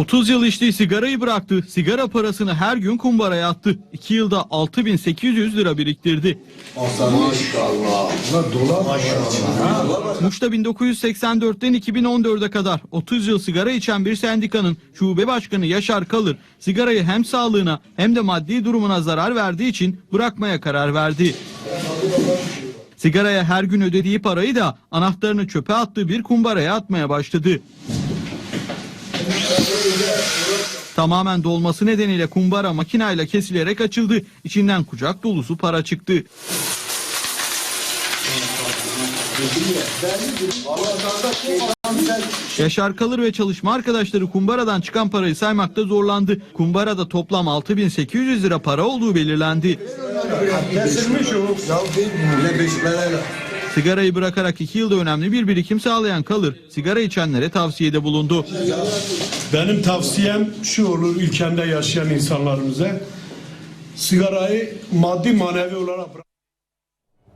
30 yıl içtiği sigarayı bıraktı. Sigara parasını her gün kumbaraya attı. 2 yılda 6800 lira biriktirdi. Muş'ta 1984'ten 2014'e kadar 30 yıl sigara içen bir sendikanın şube başkanı Yaşar Kalır sigarayı hem sağlığına hem de maddi durumuna zarar verdiği için bırakmaya karar verdi. Sigaraya her gün ödediği parayı da anahtarını çöpe attığı bir kumbaraya atmaya başladı. Tamamen dolması nedeniyle kumbara makinayla kesilerek açıldı. İçinden kucak dolusu para çıktı. Yaşar Kalır ve çalışma arkadaşları kumbaradan çıkan parayı saymakta zorlandı. Kumbarada toplam 6800 lira para olduğu belirlendi. Sigarayı bırakarak 2 yılda önemli bir birikim sağlayan Kalır, sigara içenlere tavsiyede bulundu. Benim tavsiyem şu olur ülkemde yaşayan insanlarımıza. Sigarayı maddi manevi olarak bırak-